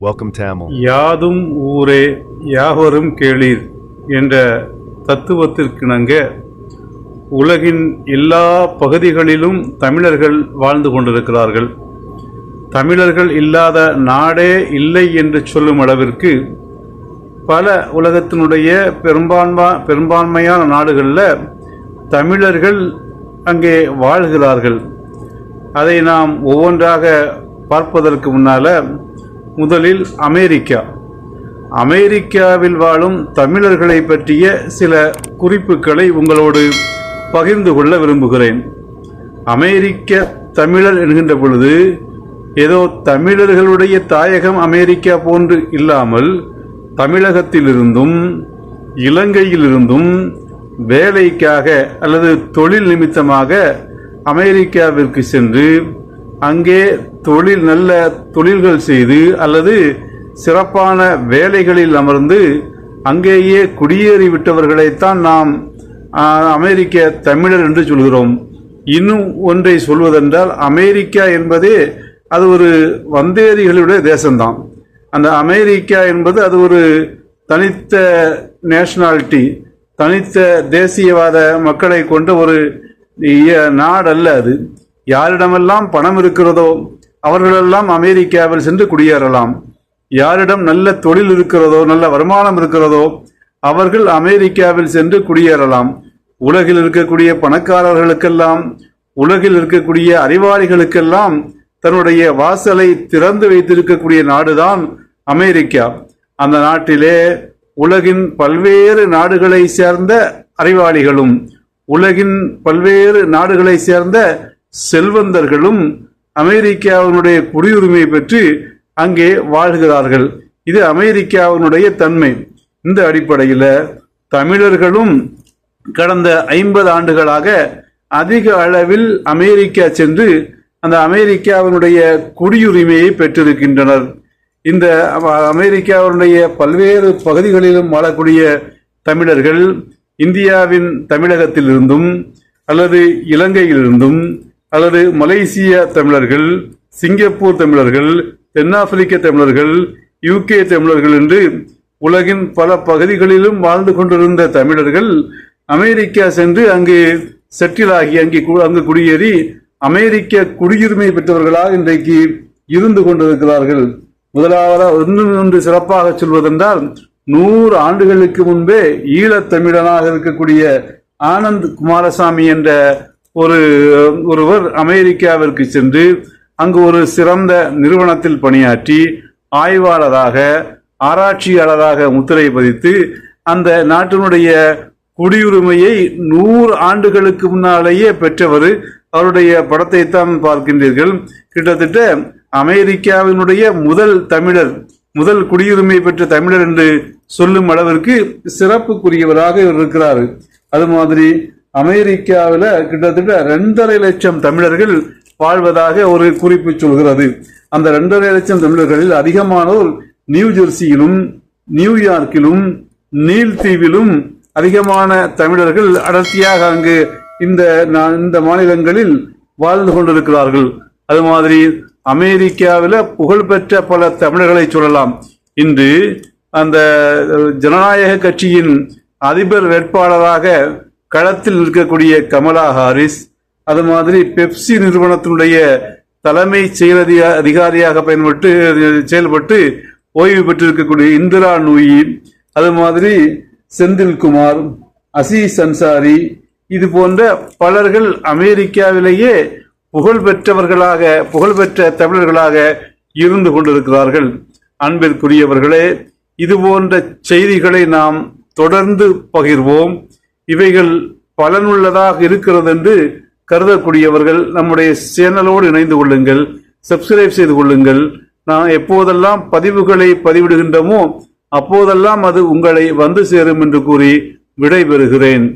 Welcome Tamil. யாதும் ஊரே யாவரும் கேளீர் என்ற தத்துவத்திற்கிணங்க உலகின் எல்லா பகுதிகளிலும் தமிழர்கள் வாழ்ந்து கொண்டிருக்கிறார்கள் தமிழர்கள் இல்லாத நாடே இல்லை என்று சொல்லும் அளவிற்கு பல உலகத்தினுடைய பெரும்பான்மா பெரும்பான்மையான நாடுகளில் தமிழர்கள் அங்கே வாழ்கிறார்கள் அதை நாம் ஒவ்வொன்றாக பார்ப்பதற்கு முன்னால முதலில் அமெரிக்கா. அமெரிக்காவில் வாழும் தமிழர்களை பற்றிய சில குறிப்புகளை உங்களோடு பகிர்ந்து கொள்ள விரும்புகிறேன். அமெரிக்க தமிழர் என்கின்ற பொழுது ஏதோ தமிழர்களுடைய தாயகம் அமெரிக்கா போன்று இல்லாமல் தமிழகத்திலிருந்தும் இலங்கையிலிருந்தும் வேலைக்காக அல்லது தொழில் நிமித்தமாக அமெரிக்காவிற்கு சென்று அங்கே தொழில் நல்ல தொழில்கள் செய்து அல்லது சிறப்பான வேலைகளில் அமர்ந்து அங்கேயே குடியேறி விட்டவர்களைத்தான் நாம் அமெரிக்க தமிழர் என்று சொல்கிறோம். இன்னும் ஒன்றை சொல்வதென்றால் அமெரிக்கா என்பதே அது ஒரு வந்தேரிகளுடைய தேசம்தான். அந்த அமெரிக்கா என்பது அது ஒரு தனித்த நேஷனாலிட்டி தனித்த தேசியவாத மக்களை கொண்ட ஒரு இய- நாடல்ல அது. யாரிடமெல்லாம் பணம் இருக்கிறதோ அவர்களெல்லாம் அமெரிக்காவில் சென்று குடியேறலாம். யாரிடம் நல்ல தொழில் இருக்கிறதோ நல்ல வருமானம் இருக்கிறதோ அவர்கள் அமெரிக்காவில் சென்று குடியேறலாம். உலகில் இருக்கக்கூடிய பணக்காரர்களுக்கெல்லாம் உலகில் இருக்கக்கூடிய அறிவாளிகளுக்கெல்லாம் தன்னுடைய வாசலை திறந்து வைத்திருக்கக்கூடிய நாடுதான் அமெரிக்கா. அந்த நாட்டிலே உலகின் பல்வேறு நாடுகளை சேர்ந்த அறிவாளிகளும் உலகின் பல்வேறு நாடுகளை சேர்ந்த செல்வந்தர்களும் அமெரிக்காவினுடைய குடியுரிமை பெற்று அங்கே வாழ்கிறார்கள். இது அமெரிக்காவினுடைய தன்மை. இந்த அடிப்படையில் தமிழர்களும் கடந்த ஐம்பது ஆண்டுகளாக அதிக அளவில் அமெரிக்கா சென்று அந்த அமெரிக்காவினுடைய குடியுரிமையை பெற்றிருக்கின்றனர். இந்த அமெரிக்காவினுடைய பல்வேறு பகுதிகளிலும் வாழக்கூடிய தமிழர்கள் இந்தியாவின் தமிழகத்திலிருந்தும் அல்லது இலங்கையிலிருந்தும் அல்லது மலேசிய தமிழர்கள் சிங்கப்பூர் தமிழர்கள் தென்னாப்பிரிக்க தமிழர்கள் யூகே தமிழர்கள் என்று உலகின் பல பகுதிகளிலும் வாழ்ந்து கொண்டிருந்த தமிழர்கள் அமெரிக்கா சென்று அங்கு செட்டில் ஆகி அங்கே அங்கு குடியேறி அமெரிக்க குடியுரிமை பெற்றவர்களாக இன்றைக்கு இருந்து கொண்டிருக்கிறார்கள். முதலாவதாக இன்னும் ஒன்று சிறப்பாக சொல்வதென்றால் நூறு ஆண்டுகளுக்கு முன்பே ஈழத்தமிழனாக இருக்கக்கூடிய ஆனந்த் குமாரசாமி என்ற ஒரு ஒருவர் அமெரிக்காவிற்கு சென்று அங்கு ஒரு சிறந்த நிறுவனத்தில் பணியாற்றி ஆய்வாளராக ஆராய்ச்சியாளராக முத்திரை பதித்து அந்த நாட்டினுடைய குடியுரிமையை நூறு ஆண்டுகளுக்கு முன்னாலேயே பெற்றவர் அவருடைய படத்தை தான் பார்க்கின்றீர்கள். கிட்டத்தட்ட அமெரிக்காவினுடைய முதல் தமிழர் முதல் குடியுரிமை பெற்ற தமிழர் என்று சொல்லும் அளவிற்கு சிறப்புக்குரியவராக இவர் இருக்கிறார். அது மாதிரி அமெரிக்காவில் கிட்டத்தட்ட ரெண்டரை லட்சம் தமிழர்கள் வாழ்வதாக ஒரு குறிப்பு சொல்கிறது. அந்த ரெண்டரை லட்சம் தமிழர்களில் அதிகமானோர் நியூ ஜெர்சியிலும் நியூயார்க்கிலும் நீல்தீவிலும் அதிகமான தமிழர்கள் அடர்த்தியாக அங்கு இந்த இந்த மாநிலங்களில் வாழ்ந்து கொண்டிருக்கிறார்கள். அது மாதிரி அமெரிக்காவில் புகழ்பெற்ற பல தமிழர்களை சொல்லலாம். இன்று அந்த ஜனநாயக கட்சியின் அதிபர் வேட்பாளராக களத்தில் இருக்கக்கூடிய கமலா ஹாரிஸ் அது மாதிரி பெப்சி நிறுவனத்தினுடைய தலைமை செயல் அதிகாரியாக பயன்பட்டு செயல்பட்டு ஓய்வு பெற்றிருக்கக்கூடிய இந்திரா நூயி அது மாதிரி செந்தில்குமார் அசீஸ் அன்சாரி இது போன்ற பலர்கள் அமெரிக்காவிலேயே புகழ் பெற்றவர்களாக புகழ்பெற்ற தமிழர்களாக இருந்து கொண்டிருக்கிறார்கள். அன்பிற்குரியவர்களே இது போன்ற செய்திகளை நாம் தொடர்ந்து பகிர்வோம். இவைகள் பலனுள்ளதாக இருக்கிறது என்று கருதக்கூடியவர்கள் நம்முடைய சேனலோடு இணைந்து கொள்ளுங்கள் சப்ஸ்கிரைப் செய்து கொள்ளுங்கள். நான் எப்போதெல்லாம் பதிவுகளை பதிவிடுகின்றமோ அப்போதெல்லாம் அது உங்களை வந்து சேரும் என்று கூறி விடைபெறுகிறேன்.